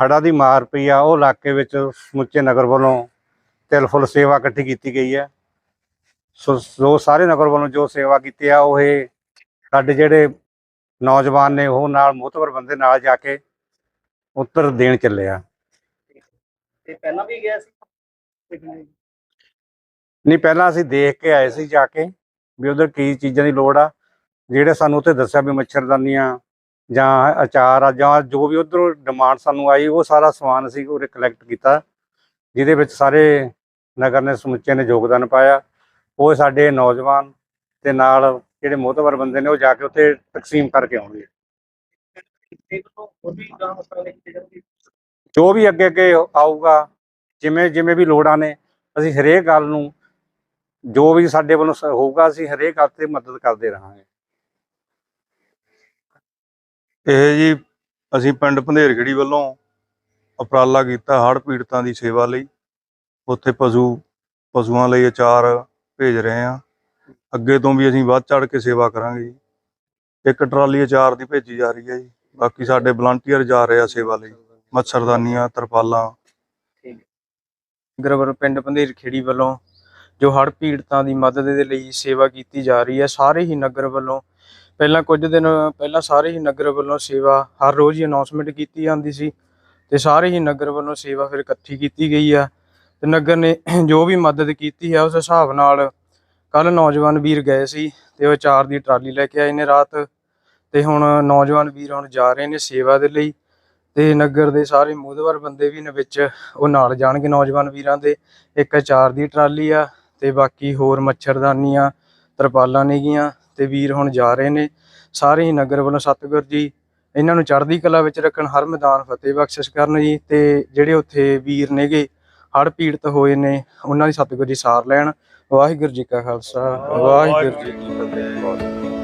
ਹੜ੍ਹਾਂ ਦੀ ਮਾਰ ਪਈ ਆ ਉਹ ਇਲਾਕੇ ਵਿੱਚ ਸਮੁੱਚੇ ਨਗਰ ਵੱਲੋਂ ਤਿਲ ਫੁੱਲ ਸੇਵਾ ਇਕੱਠੀ ਕੀਤੀ ਗਈ ਹੈ। ਸੋ ਜੋ ਸਾਰੇ ਨਗਰ ਵੱਲੋਂ ਜੋ ਸੇਵਾ ਕੀਤੀ ਆ ਉਹ ਇਹ ਸਾਡੇ ਜਿਹੜੇ ਨੌਜਵਾਨ ਨੇ ਉਹ ਨਾਲ ਮੋਹਤਵਰ ਬੰਦੇ ਨਾਲ ਜਾ ਕੇ ਉੱਤਰ ਦੇਣ ਚੱਲੇ ਆ। ਤੇ ਪਹਿਲਾਂ ਵੀ ਗਿਆ ਸੀ? ਨਹੀਂ ਪਹਿਲਾਂ ਅਸੀਂ ਦੇਖ ਕੇ ਆਏ ਸੀ ਜਾ ਕੇ ਵੀ ਉਧਰ ਕੀ ਚੀਜ਼ਾਂ ਦੀ ਲੋੜ ਆ। ਜਿਹੜੇ ਸਾਨੂੰ ਉੱਥੇ ਦੱਸਿਆ ਵੀ ਮੱਛਰਦਾਨੀਆਂ ਜਾਂ ਅਚਾਰ ਆ, ਜਾਂ ਜੋ ਵੀ ਉਧਰੋਂ ਡਿਮਾਂਡ ਸਾਨੂੰ ਆਈ, ਉਹ ਸਾਰਾ ਸਮਾਨ ਅਸੀਂ ਉਰੇ ਕਲੈਕਟ ਕੀਤਾ। ਜਿਹਦੇ ਵਿੱਚ ਸਾਰੇ ਨਗਰ ਨੇ ਸਮੁੱਚੇ ਨੇ ਯੋਗਦਾਨ ਪਾਇਆ। ਉਹ ਸਾਡੇ ਨੌਜਵਾਨ ਤੇ ਨਾਲ ਜਿਹੜੇ ਮੋਤਵਰ ਬੰਦੇ ਨੇ, ਉਹ ਜਾ ਕੇ ਉੱਥੇ ਤਕਸੀਮ ਕਰਕੇ ਆਉਣਗੇ। ਜੋ ਵੀ ਅੱਗੇ ਅੱਗੇ ਆਊਗਾ, ਜਿਵੇਂ ਜਿਵੇਂ ਵੀ ਲੋੜਾਂ ਨੇ, ਅਸੀਂ ਹਰੇਕ ਗੱਲ ਨੂੰ ਜੋ ਵੀ ਸਾਡੇ ਵੱਲੋਂ ਹੋਊਗਾ, ਅਸੀਂ ਹਰੇਕ ਗੱਲ ਤੇ ਮਦਦ ਕਰਦੇ ਰਹਾਂਗੇ। ਇਹ ਜੀ, ਅਸੀਂ ਪਿੰਡ ਭੰਦੇਰਗੜੀ ਵੱਲੋਂ ਉਪਰਾਲਾ ਕੀਤਾ ਹੜ੍ਹ ਪੀੜਤਾਂ ਦੀ ਸੇਵਾ ਲਈ। ਉੱਥੇ ਪਸ਼ੂ, ਪਸ਼ੂਆਂ ਲਈ ਅਚਾਰ ਭੇਜ ਰਹੇ ਹਾਂ। ਅੱਗੇ ਤੋਂ ਵੀ ਅਸੀਂ ਵੱਧ ਚੜ ਕੇ ਸੇਵਾ ਕਰਾਂਗੇ ਜੀ। ਇੱਕ ਟਰਾਲੀ ਅਚਾਰ ਦੀ ਭੇਜੀ ਜਾ ਰਹੀ ਹੈ ਜੀ। ਬਾਕੀ ਸਾਡੇ ਵਲੰਟੀਅਰ ਜਾ ਰਹੇ ਆ ਸੇਵਾ ਲਈ। ਮੱਛਰਦਾਨੀਆਂ, ਤਰਪਾਲਾਂ। ਗਰਵਰ ਪਿੰਡ ਪੰਧੇਰ ਖੇੜੀ ਵੱਲੋਂ ਜੋ ਹੜ੍ਹ ਪੀੜਤਾਂ ਦੀ ਮਦਦ ਦੇ ਲਈ ਸੇਵਾ ਕੀਤੀ ਜਾ ਰਹੀ ਹੈ, ਸਾਰੇ ਹੀ ਨਗਰ ਵੱਲੋਂ ਪਹਿਲਾਂ ਕੁਝ ਦਿਨ, ਪਹਿਲਾਂ ਸਾਰੇ ਹੀ ਨਗਰ ਵੱਲੋਂ ਸੇਵਾ ਹਰ ਰੋਜ਼ ਹੀ ਅਨਾਉਂਸਮੈਂਟ ਕੀਤੀ ਜਾਂਦੀ ਸੀ ਤੇ ਸਾਰੇ ਹੀ ਨਗਰ ਵੱਲੋਂ ਸੇਵਾ ਫਿਰ ਇਕੱਠੀ ਕੀਤੀ ਗਈ ਆ ਤੇ ਨਗਰ ਨੇ ਜੋ ਵੀ ਮਦਦ ਕੀਤੀ ਹੈ ਉਸ ਹਿਸਾਬ ਨਾਲ ਕੱਲ ਨੌਜਵਾਨ ਵੀਰ ਗਏ ਸੀ ਤੇ ਉਹ ਚਾਰ ਦੀ ਟਰਾਲੀ ਲੈ ਕੇ ਆਏ ਨੇ ਰਾਤ ਤੇ ਹੁਣ ਨੌਜਵਾਨ ਵੀਰ ਹੁਣ ਜਾ ਰਹੇ ਨੇ ਸੇਵਾ ਦੇ ਲਈ ਤੇ ਨਗਰ ਦੇ ਸਾਰੇ ਮੋਹਦਵਰ ਬੰਦੇ ਵੀ ਨੇ ਵਿੱਚ, ਉਹ ਨਾਲ ਜਾਣਗੇ ਨੌਜਵਾਨ ਵੀਰਾਂ ਦੇ, ਇੱਕ ਚਾਰ ਦੀ ਟਰਾਲੀ ਆ ਤੇ ਬਾਕੀ ਹੋਰ ਮੱਛਰਦਾਨੀਆਂ, ਤਰਪਾਲਾਂ ਨੇਗੀਆਂ ਤੇ ਵੀਰ ਹੁਣ ਜਾ ਰਹੇ ਨੇ। ਸਾਰੇ ਹੀ ਨਗਰ ਵੱਲੋਂ ਸਤਿਗੁਰ ਜੀ, ਇਹਨਾਂ ਨੂੰ ਚੜ੍ਹਦੀ ਕਲਾ ਵਿੱਚ ਰੱਖਣ ਹਰ ਮੈਦਾਨ ਫਤਿਹ ਬਖਸ਼ਿਸ਼ ਕਰਨ ਜੀ ਤੇ ਜਿਹੜੇ ਉੱਥੇ ਵੀਰ ਨੇਗੇ ਹੜ ਪੀੜਤ ਹੋਏ ਨੇ, ਉਹਨਾਂ ਦੀ ਸਤਿਗੁਰ ਜੀ ਸਾਰ ਲੈਣ। ਵਾਹਿਗੁਰੂ ਜੀ ਕਾ ਖਾਲਸਾ, ਵਾਹਿਗੁਰੂ ਜੀ ਕੀ ਫਤਿਹ।